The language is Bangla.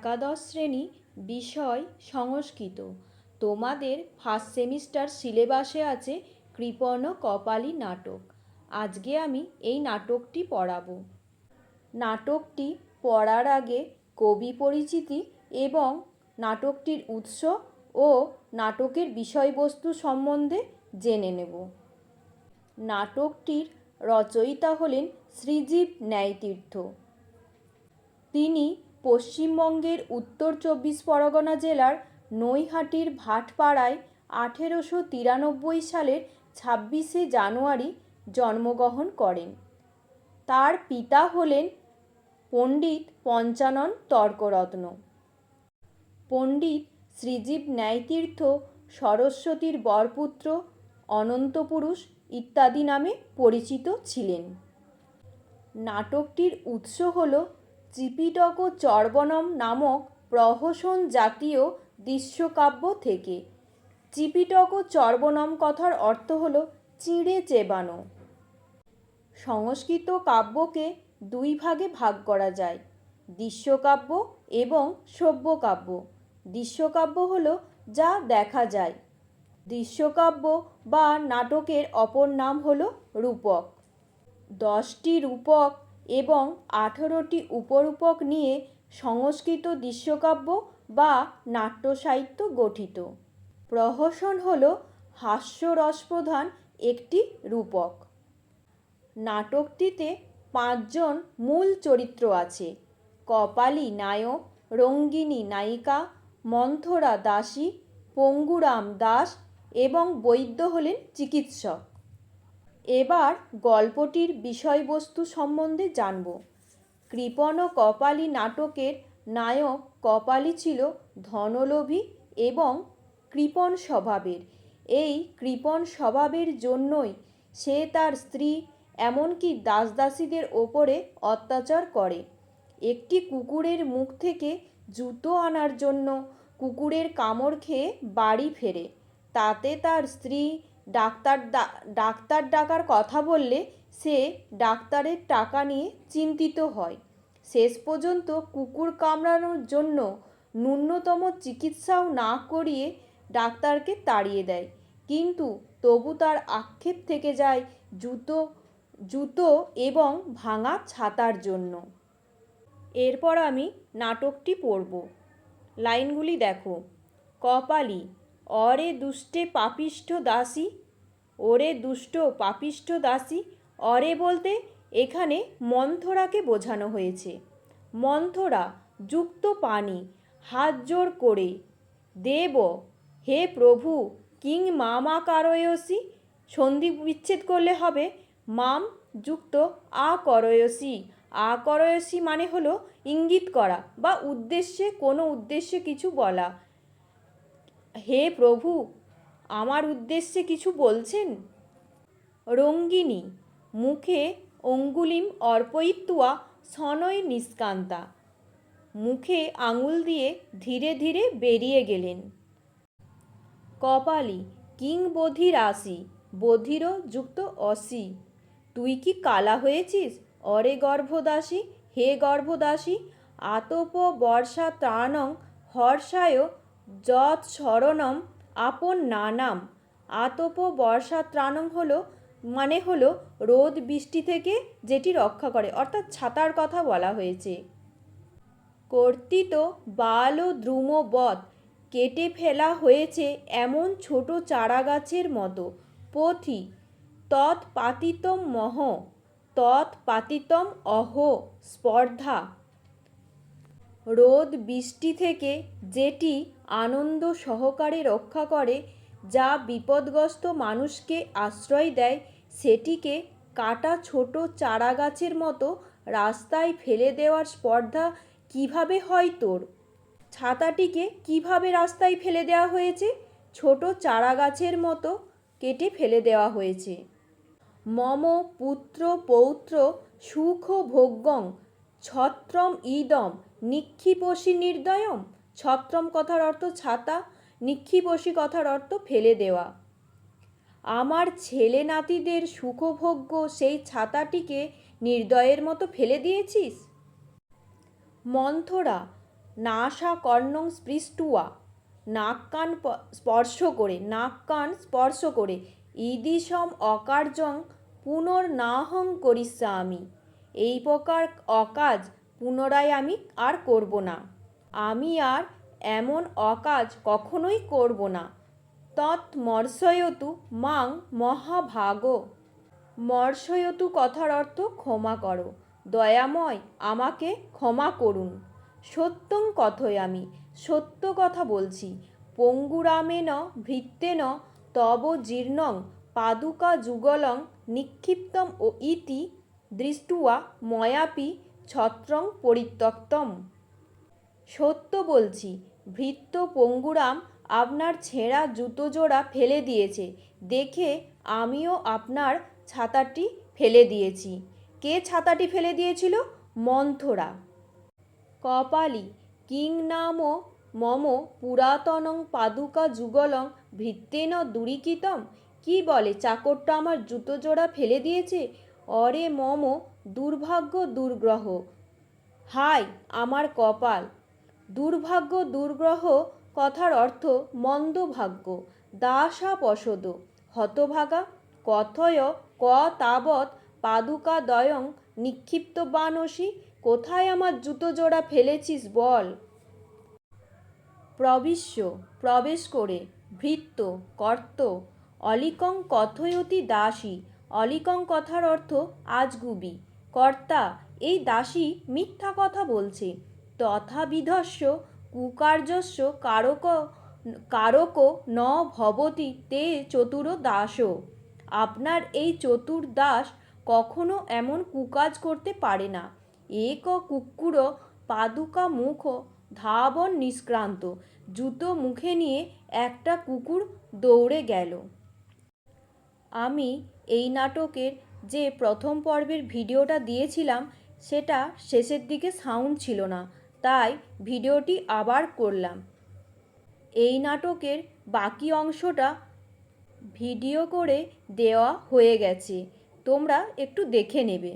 একাদশ শ্রেণি বিষয় সংস্কৃত। তোমাদের ফার্স্ট সেমিস্টার সিলেবাসে আছে কৃপণ কপালী নাটক। আজকে আমি এই নাটকটি পড়াবো। নাটকটি পড়ার আগে কবি পরিচিতি এবং নাটকটির উৎস ও নাটকের বিষয়বস্তু সম্বন্ধে জেনে নেব। নাটকটির রচয়িতা হলেন শ্রীজীব ন্যায়তীর্থ। তিনি পশ্চিমবঙ্গের উত্তর চব্বিশ পরগনা জেলার নৈহাটির ভাটপাড়ায় আঠেরোশো তিরানব্বই সালের ছাব্বিশে জানুয়ারি জন্মগ্রহণ করেন। তার পিতা হলেন পণ্ডিত পঞ্চানন তর্করত্ন। পণ্ডিত শ্রীজীব ন্যায়তীর্থ সরস্বতীর বরপুত্র অনন্তপুরুষ ইত্যাদি নামে পরিচিত ছিলেন। নাটকটির উৎস হল ত্রিপিটক চর্বণম নামক প্রহসন জাতীয় দৃশ্যকাব্য থেকে। ত্রিপিটক চর্বণম কথার অর্থ হল চিঁড়ে চেবানো। সংস্কৃত কাব্যকে দুই ভাগে ভাগ করা যায়, দৃশ্যকাব্য এবং সভ্যকাব্য দৃশ্যকাব্য হল যা দেখা যায়। দৃশ্যকাব্য বা নাটকের অপর নাম হল রূপক। দশটি রূপক এবং আঠেরোটি উপরূপক নিয়ে সংস্কৃত দৃশ্যকাব্য বা নাট্যসাহিত্য গঠিত। প্রহসন হল হাস্যরসপ্রধান একটি রূপক। নাটকটিতে পাঁচজন মূল চরিত্র আছে। কপালী নায়ক, রঙ্গিনী নায়িকা, মন্থরা দাসী, পঙ্গুরাম দাস এবং বৈদ্য হলেন চিকিৎসক। এবার গল্পটির বিষয়বস্তু সম্বন্ধে জানব। কৃপণ কপালী নাটকের নায়ক কপালী ছিল ধনলোভী এবং কৃপণ স্বভাবের। এই কৃপণ স্বভাবের জন্যই সে তার স্ত্রী এমনকি দাসদাসীদের ওপরে অত্যাচার করে। একটি কুকুরের মুখ থেকে জুতো আনার জন্য কুকুরের কামড় খেয়ে বাড়ি ফেরে। তাতে তার স্ত্রী ডাক্তার ডাক্তার ডাকার কথা বললে সে ডাক্তারের টাকা নিয়ে চিন্তিত হয়। শেষ পর্যন্ত কুকুর কামড়ানোর জন্য ন্যূনতম চিকিৎসাও না করিয়ে ডাক্তারকে তাড়িয়ে দেয়। কিন্তু তবু তার আক্ষেপ থেকে যায় জুতো জুতো এবং ভাঙা ছাতার জন্য। এরপর আমি নাটকটি পড়ব। লাইনগুলি দেখো। কপালি অরে দুষ্টে পাপিষ্ঠ দাসী, ওরে দুষ্ট পাপিষ্ঠ দাসী, অরে বলতে এখানে মন্থরাকে বোঝানো হয়েছে। মন্থরা, যুক্ত পানি হাত জোর করে, দেব, হে প্রভু, কিং মামা কারয়সী, সন্ধি বিচ্ছেদ করলে হবে, মাম যুক্ত আ করয়সী। আ করয়সী মানে হলো ইঙ্গিত করা বা উদ্দেশ্যে কোনো উদ্দেশ্যে কিছু বলা। হে প্রভু, আমার উদ্দেশ্যে কিছু বলছেন? রঙ্গিনী, মুখে অঙ্গুলিম অর্পয়িত্বা সনয় নিষ্কান্তা। মুখে আঙুল দিয়ে ধীরে ধীরে বেরিয়ে গেলেন। কপালি কিং বধির আসি বধিরও যুক্ত অসি, তুই কি কালা হয়েছিস? অরে গর্ভদাসী, হে গর্ভদাসী আতপ বর্ষা ত্রাণং হর্ষায় যৎ শরণম আপন নানাম। আতপ বর্ষা ত্রাণং হলো মানে হলো রোদ বৃষ্টি থেকে যেটি রক্ষা করে। অর্থাৎ ছাতার কথা বলা হয়েছে। কর্তিত বাল ও দ্রুমবধ কেটে ফেলা হয়েছে এমন ছোট চারা গাছের মতো। পথি, তৎপাতিতম মহ, তৎপাতিতম অহ, স্পর্ধা। রোদ, বৃষ্টি থেকে যেটি আনন্দ সহকারে রক্ষা করে, যা বিপদগ্রস্ত মানুষকে আশ্রয় দেয়, সেটিকে কাটা ছোট চারা গাছের মতো রাস্তায় ফেলে দেওয়ার স্পর্ধা কীভাবে হয় তোর? ছাতাটিকে কীভাবে রাস্তায় ফেলে দেওয়া হয়েছে? ছোট চারা গাছের মতো কেটে ফেলে দেওয়া হয়েছে। মম, পুত্র, পৌত্র, সুখ ভোগ্যং ছত্রম ইদম, নিক্ষিপসি নির্দয়ম। ছত্রম কথার অর্থ ছাতা, নিক্ষিপসি কথার অর্থ ফেলে দেওয়া। আমার ছেলে নাতিদের সুখভোগ্য সেই ছাতাটিকে নির্দয়ের মতো ফেলে দিয়েছিস? মন্থরা, নাসা কর্ণং স্পৃষ্টুয়া। নাক কান স্পর্শ করে নাক কান স্পর্শ করে, ইদিসম অকার্যং পুনর্নাহং করিষ্যামি। এই প্রকার অকাজ পুনরায় আমি আর করব না। আমি আর এমন অকাজ কখনোই করব না। তৎমর্ষয়তু মাং মহাভাগ। মর্ষয়তু কথার অর্থ ক্ষমা করো। দয়াময় আমাকে ক্ষমা করুন। সত্যং কথয় আমি। সত্য কথা বলছি। পঙ্গুরামেন ভৃত্তেন তব জীর্ণং পাদুকা যুগলং নিক্ষিপ্তম ও ইতি দৃষ্টুয়া ময়াপি ছত্রং পরিত্যক্তম। সত্য বলছি, ভৃত্য পঙ্গুরাম আপনার ছেঁড়া জুতো জোড়া ফেলে দিয়েছে। দেখে আমিও আপনার ছাতাটি ফেলে দিয়েছি। কে ছাতাটি ফেলে দিয়েছিল? মন্থরা। কপালি, কিং নাম মম পুরাতনং পাদুকা যুগলং ভৃত্তেন দুরিকিতম। কি বলে, চাকরটা আমার জুতো জোড়া ফেলে দিয়েছে? অরে মম, দুর্ভাগ্য দুর্গ্রহ। হাই আমার কপাল। দুর্ভাগ্য দুর্গ্রহ কথার অর্থ মন্দ ভাগ্য, দাসা পশদ। হতভাগা, কথয়, ক তাবৎ, পাদুকা দয়ং, নিক্ষিপ্ত বানসি, কোথায় আমার জুতো জোড়া ফেলেছিস বল? প্রবিশ্য, প্রবেশ করে, ভৃত্য, কর্ত। অলিকং কথয়তি দাসী অলিকং কথার অর্থ আজগুবি কর্তা, এই দাসী মিথ্যা কথা বলছে। তথাবিধস্য কুকার্যস্য কারক কারক ন ভবতি তে চতুর দাস। আপনার এই চতুর দাস কখনো এমন কুকাজ করতে পারে না। এক কুকুর পাদুকা মুখ ধাবন নিষ্ক্রান্ত। জুতো মুখে নিয়ে একটা কুকুর দৌড়ে গেল। আমি এই নাটকের যে প্রথম পর্বের ভিডিওটা দিয়েছিলাম, সেটা শেষের দিকে সাউন্ড ছিল না, তাই ভিডিওটি আবার করলাম। এই নাটকের বাকি অংশটা ভিডিও করে দেওয়া হয়ে গেছে, তোমরা একটু দেখে নেবে।